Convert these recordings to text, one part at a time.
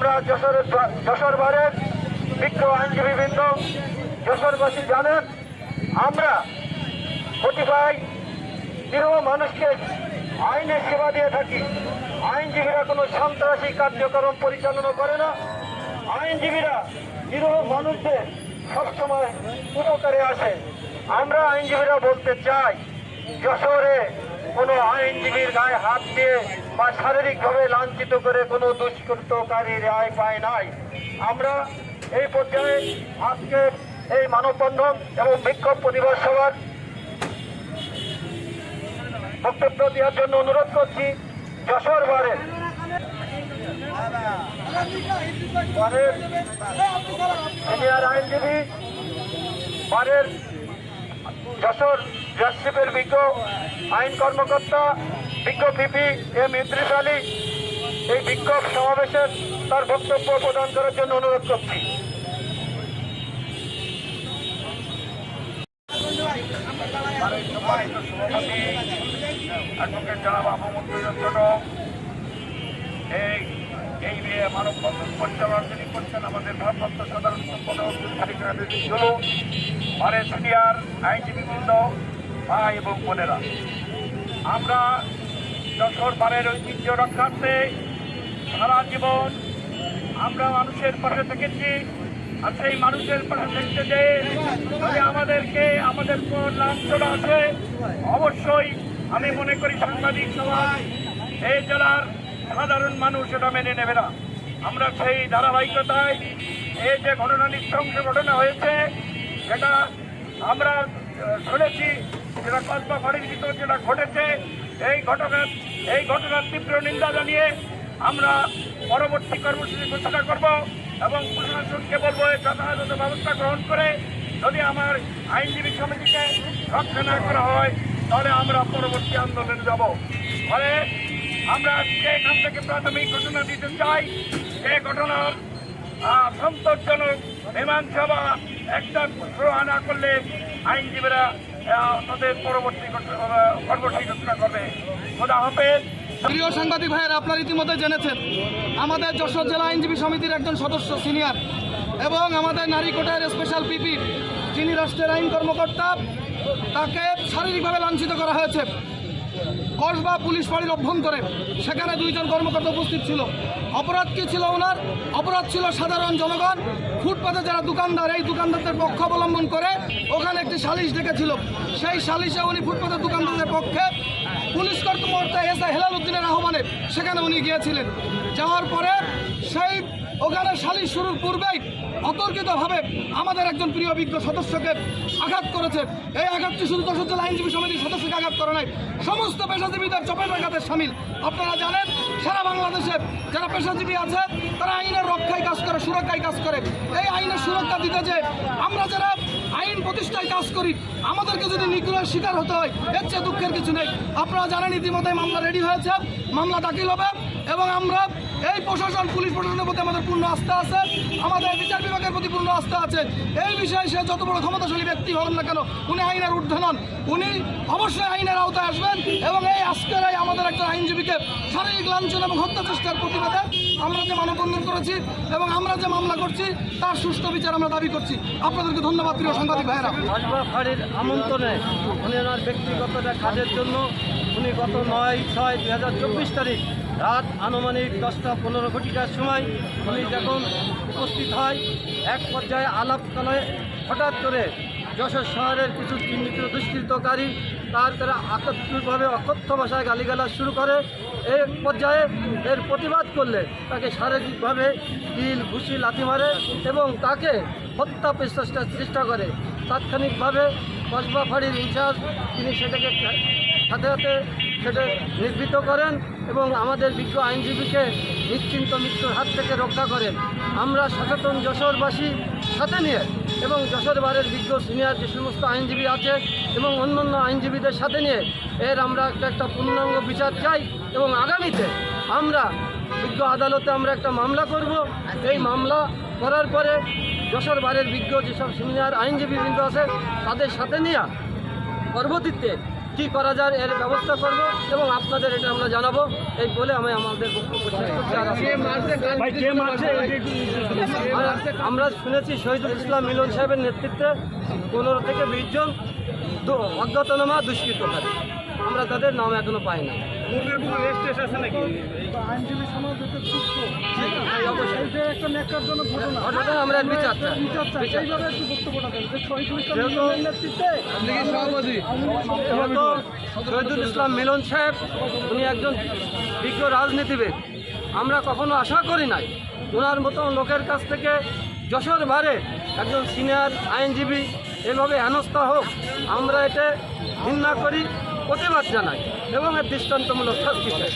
আমরা যশোর বারের বিজ্ঞ আইনজীবীবৃন্দ, যশোরবাসী জানেন, আমরা কতিপয় নিরহ মানুষকে আইনের সেবা দিয়ে থাকি। আইনজীবীরা কোনো সন্ত্রাসী কার্যক্রম পরিচালনা করে না। আইনজীবীরা নিরহ মানুষদের সবসময় উপকারে আসে। আমরা আইনজীবীরা বলতে চাই, যশোরে কোনো আইনজীবীর গায়ে হাত দিয়ে বা শারীরিকভাবে লাঞ্ছিত করে কোনো দুষ্কৃতকারী রায় পায় নাই। আমরা এই পর্যায়ে আজকে এই মানববন্ধন এবং বিক্ষোভ প্রতিবাদ সভার বক্তব্য দেওয়ার জন্য অনুরোধ করছি, যশোর বারে সিনিয়র আইনজীবী, বারের যশোর জজশিপের বিজ্ঞ আইন কর্মকর্তা বিজ্ঞ পিপি এম ইদ্রিস আলী এই বিক্ষোভ সমাবেশের তার বক্তব্য প্রদান করার জন্য অনুরোধ করছি। এই এই নিয়ে মানববন্ধন পরিচালনা যিনি করছেন, আমাদের ভারপ্রাপ্ত সাধারণ সম্পাদক হলো মানে সিনিয়র আইনজীবী বৃন্দ ভাই এবং বোনেরা। আমরা যশোর পাড়ের ঐতিহ্য রক্ষার্থে সারা জীবন আমরা মানুষের পাশে থেকেছি। আর সেই মানুষের পাশে থাকতে যে যদি আমাদেরকে, আমাদের কোন লাঞ্ছনা আছে, অবশ্যই আমি মনে করি সাংবাদিক সমাজ এই জেলার সাধারণ মানুষ এটা মেনে নেবে না। আমরা সেই ধারাবাহিকতায় এই যে ঘটনা নৃশংস ঘটনা হয়েছে সেটা আমরা শুনেছি, যেটা কল্পা বাড়ির ভিতর যেটা ঘটেছে এই ঘটনার এই ঘটনার তীব্র নিন্দা জানিয়ে আমরা পরবর্তী কর্মসূচি ঘোষণা করব এবং প্রশাসনকে বলব যথাযথ ব্যবস্থা গ্রহণ করে যদি আমার আইনজীবী সমিতিকে রক্ষা না করা হয়, তাহলে আমরা পরবর্তী আন্দোলনে যাব। ফলে আমরা আজকে এখান থেকে প্রাথমিক ঘটনা দিতে চাই এই ঘটনার সন্তোষজনক মীমাংসা বা একটা সুরাহা না করলে আইনজীবীরা তাদের পরবর্তী কর্মসূচি ঘোষণা করবে। প্রিয় সাংবাদিক ভাইয়েরা, আপনারা ইতিমধ্যে জেনেছেন, আমাদের যশোর জেলা আইনজীবী সমিতির একজন সদস্য সিনিয়র এবং আমাদের নারীকোটার স্পেশাল পিপি যিনি রাষ্ট্রের আইন কর্মকর্তা, তাকে শারীরিকভাবে লাঞ্ছিত করা হয়েছে। কসবা পুলিশ ফাঁড়ির অভ্যন্তরে সেখানে দুইজন কর্মকর্তা উপস্থিত ছিল। অপরাধ কি ছিল ওনার? অপরাধ ছিল সাধারণ জনগণ, ফুটপাতে যারা দোকানদার, এই দোকানদারদের পক্ষ অবলম্বন করে ওখানে একটি সালিশ ডেকেছিল। সেই সালিশে উনি ফুটপাতের দোকানদারদের পক্ষে পুলিশ কর্মকর্তা এস আই হেলাল উদ্দিনের আহ্বানে সেখানে উনি গিয়েছিলেন। যাওয়ার পরে সেই ওখানে সালিশ শুরুর পূর্বেই অতর্কিতভাবে আমাদের একজন প্রিয় বিজ্ঞ সদস্যকে আঘাত করেছে। এই আঘাতটি শুধু দশ জেলা আইনজীবী সমিতির সদস্যকে আঘাত করে নাই, সমস্ত পেশাজীবীদের চপেট আঘাতের সামিল। আপনারা জানেন, সারা বাংলাদেশে যারা পেশাজীবী আছে, তারা আইনের রক্ষায় কাজ করে, সুরক্ষায় কাজ করে। এই আইনের সুরক্ষা দিতে যে আমরা যারা আইন প্রতিষ্ঠায় কাজ করি। আমাদেরকে যদি নিগ্রহের শিকার হতে হয়, এর চেয়ে দুঃখের কিছু নেই। আপনারা জানেন ইতিমধ্যে মামলা রেডি হয়েছে, মামলা দাখিল হবে, এবং আমরা এই প্রশাসন, পুলিশ প্রশাসনের প্রতি আমাদের পূর্ণ আস্থা আছে, আমাদের বিচার বিভাগের প্রতি পূর্ণ আস্থা আছে। এই বিষয়ে সে যত বড় ক্ষমতাশালী ব্যক্তি হন না কেন, উনি আইনের ঊর্ধ্বে নন। উনি অবশ্যই আইনের আওতায় আসবেন, এবং এই আজকের আমাদের একজন আইনজীবীকে শারীরিক লাঞ্ছন এবং হত্যা চেষ্টার প্রতিবাদে আমরা যে মানববন্ধন করেছি এবং আমরা যে মামলা করছি, তার সুষ্ঠু বিচার আমরা দাবি করছি। আপনাদেরকে ধন্যবাদ, প্রিয় সাংবাদিক ভাইয়েরা। ফাঁড়ির আমন্ত্রণে উনি ওনার ব্যক্তিগত কাজের জন্য উনি গত নয় ছয় দুই তারিখ রাত আনুমানিক দশটা পনেরো ঘটিকার সময় উনি যখন উপস্থিত হয়, এক পর্যায়ে আলাপকালে হঠাৎ করে যশোর শহরের কিছু চিহ্নিত দুষ্কৃতকারী তার তারা আকস্মিকভাবে অকথ্য ভাষায় গালিগালাজ শুরু করে এই পর্যায়ে এর প্রতিবাদ করলে তাকে শারীরিকভাবে কিল ঘুষি, লাথি মারে এবং তাকে হত্যা প্রচেষ্টার চেষ্টা করে। তাৎক্ষণিকভাবে কসবা ফাঁড়ির ইনচার্জ তিনি সেটাকে সাথে সাথে সেটা নির্বৃত করেন এবং আমাদের বিজ্ঞ আইনজীবীকে নিশ্চিন্ত মৃত্যুর হাত থেকে রক্ষা করেন। আমরা সচেতন যশোরবাসী সাথে নিয়ে এবং যশোর বারের বিজ্ঞ সিনিয়র যে সমস্ত আইনজীবী আছে এবং অন্যান্য আইনজীবীদের সাথে নিয়ে এর আমরা একটা একটা পূর্ণাঙ্গ বিচার চাই। এবং আগামীতে আমরা বিজ্ঞ আদালতে আমরা একটা মামলা করব। এই মামলা করার পরে যশোর বারের বিজ্ঞ যেসব সিনিয়র আইনজীবীবৃন্দ আছে তাদের সাথে নিয়ে পরবর্তীতে কি করা যায় এর ব্যবস্থা করব এবং আপনাদের এটা আমরা জানাব। এই বলে আমি আমাদের বক্তব্য শেষ করছি। আর আমরা- আমরা শুনেছি শহীদুল ইসলাম মিলন সাহেবের নেতৃত্বে পনেরো থেকে বিশ জন দু- অজ্ঞাতনামা দুষ্কৃতকারী। আমরা তাদের নাম এখনও পাই না। ঘটনা। আমরা বিচার চাই। শহীদুল ইসলাম মিলন সাহেব উনি একজন বিজ্ঞ রাজনীতিবিদ। আমরা কখনো আশা করি নাই। ওনার মতো লোকের কাছ থেকে যশোর ভারে একজন সিনিয়র আইনজীবী এভাবে হেনস্থা হোক আমরা এতে ঘৃণা করি। প্রতিবাদ জানাই এবং এর দৃষ্টান্তমূলক শাস্তি চাই।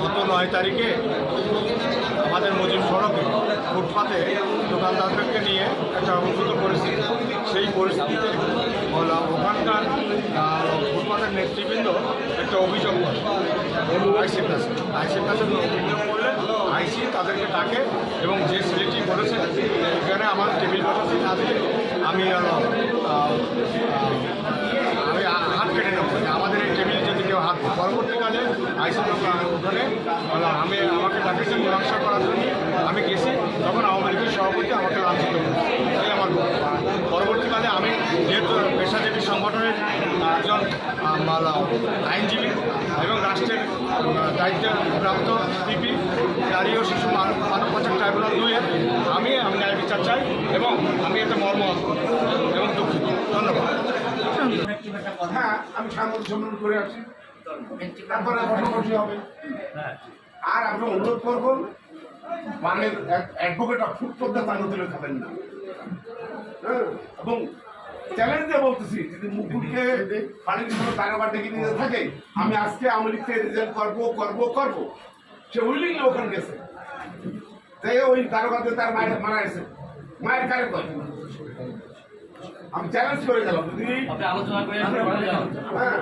গত নয় তারিখে আমাদের মজিব সড়কে ফুটপাতে দোকানদারদেরকে নিয়ে একটা অনুষ্ঠিত পরিস্থিতি। সেই পরিস্থিতিতে ওখানকার আহ, নেতৃবৃন্দ একটা অভিযোগ আইসির কাছে আইসির কাছে অভিযোগ করলে আইসি তাদেরকে ডাকে এবং যে সিলেটি করেছে এখানে আমার টেবিল বসাতে না আমি হলো, আহ, আহ, আমি হাত কেটে নেব আমাদের এই টেবিলে যদি কেউ হাত দেয়। পরবর্তীকালে আইসি ওখানে বলা, আমি আমাকে ডাকেছে মীমাংসা করার জন্য আমি গেছি তখন আওয়ামী লীগের সভাপতি আমাকে লাঞ্ছিত করেছে এই আমার বক্তব্য। পরবর্তীকালে আমি যেহেতু পেশাজীবী সংগঠনের একজন আইনজীবী এবং রাষ্ট্রের দায়িত্বপ্রাপ্ত পিপি নারী ও শিশু মানব পাচার ট্রাইব্যুনাল দুইয়ের আমি আমি ন্যায় বিচার চাই এবং আমি এতে মর্ম এবং দুঃখিত। ধন্যবাদ। হ্যাঁ আমি সাংবাদিক সম্মেলন করে আসি তারপরে বসাবসি হবে? আর আমরা অনুরোধ করব মানে অ্যাডভোকেট ফুট পদ্মা তাঙ্গ তুলে খাবেন না। হ্যাঁ, এবং চ্যালেঞ্জ দিয়ে বলতেছি যদি মুকুলকে পানির কোনো তারকা ডেকে নিয়ে থাকে আমি আজকে থেকে রিজাইন করব করব করব। সে উইলিং ওখানে গেছে। তাই ওই তারকাতে তার মায়ের মারা গেছে। মায়ের কারে কয়? আমি চ্যালেঞ্জ করে গেলাম যদি হ্যাঁ।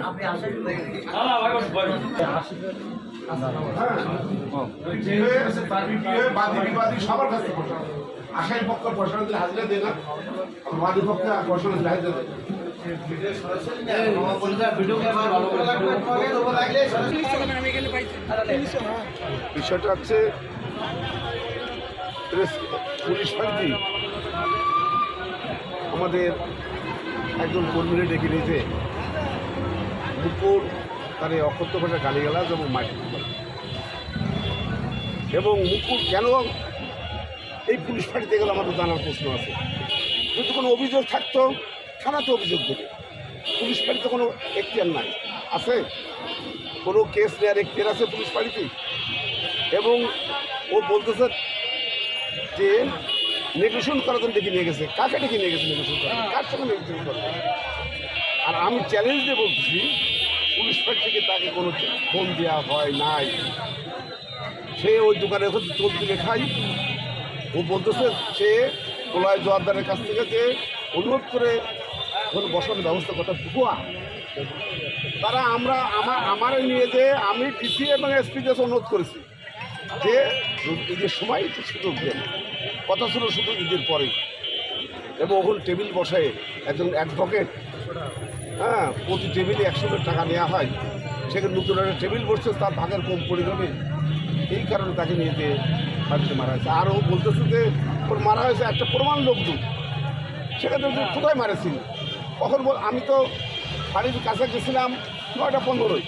কাছে পয়সা না পয়সা বিষয়টা হচ্ছে পুলিশ ফাঁকি আমাদের একজন কর্মীরা ডেকে নিয়েছে। দুপুর তার এই অকথ্য ভাষা গালিগালাজ এবং মাটি এবং মুকুল, কেন এই পুলিশ ফাঁড়িতে গেলে আমাদের জানার প্রশ্ন আছে? যদি কোনো অভিযোগ থাকতো, থানাতে অভিযোগ দেবে। পুলিশ ফাঁড়িতে কোনো এখতিয়ার নাই। আছে? কোনো কেস নেওয়ার এখতিয়ার আছে পুলিশ ফাঁড়িতে? এবং ও বলতেছে যে নেগোসিয়েশন করার জন্য ডেকে নিয়ে গেছে। কাকে ডেকে নিয়ে গেছে নেগোসিয়েশন করার কার সঙ্গে নেগোসিয়েশন করবে আর আমি চ্যালেঞ্জ দিয়ে বলতেছি পুলিশ থেকে তাকে কোনো ফোন দেওয়া হয় নাই। সে ওই দোকানে এখন চোখ দিলে খাই ও বলতেছে সে কোলায় জোয়ারদারের কাছ থেকে যে অনুরোধ করে ওখানে বসানোর ব্যবস্থা করতে ভুয়া। তারা আমরা আমার আমার নিয়ে যে আমি ডিসি এবং এসপি কাছে অনুরোধ করেছি যে ঈদের সময় একটু সুযোগ দেন কথা ছিল শুধু ঈদের পরে এবং ওখানে টেবিল বসায় একজন অ্যাডভোকেট হ্যাঁ প্রতি টেবিলে একশো করে টাকা নেওয়া হয়। সেখানে নতুন একটা টেবিল বসছে, তার ভাগের কম পড়ে যাবে। এই কারণে তাকে নিয়ে বাড়িতে মারা হয়েছে। আর ও বলতেছে যে ওর মারা হয়েছে একটা প্রমাণ লোকজন সেখানে কোথায় মারেছিল? কখন বল, আমি তো বাড়ির কাছে গেছিলাম নয়টা পনেরোই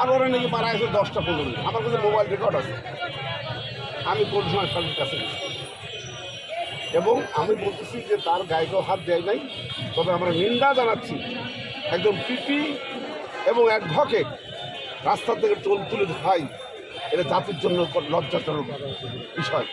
আর ওরা নাকি মারা গেছে দশটা পনেরোই আমার কাছে মোবাইল রেকর্ড আছে। আমি কোন সময় বাড়ির কাছে এবং আমি বলতেছি যে, তার গায়ে হাত দেয় নাই। তবে আমরা নিন্দা জানাচ্ছি একজন পিপি এবং এক অ্যাডভোকেট রাস্তা থেকে টোল তুলে খাই এটা জাতির জন্য লজ্জাজনক বিষয়।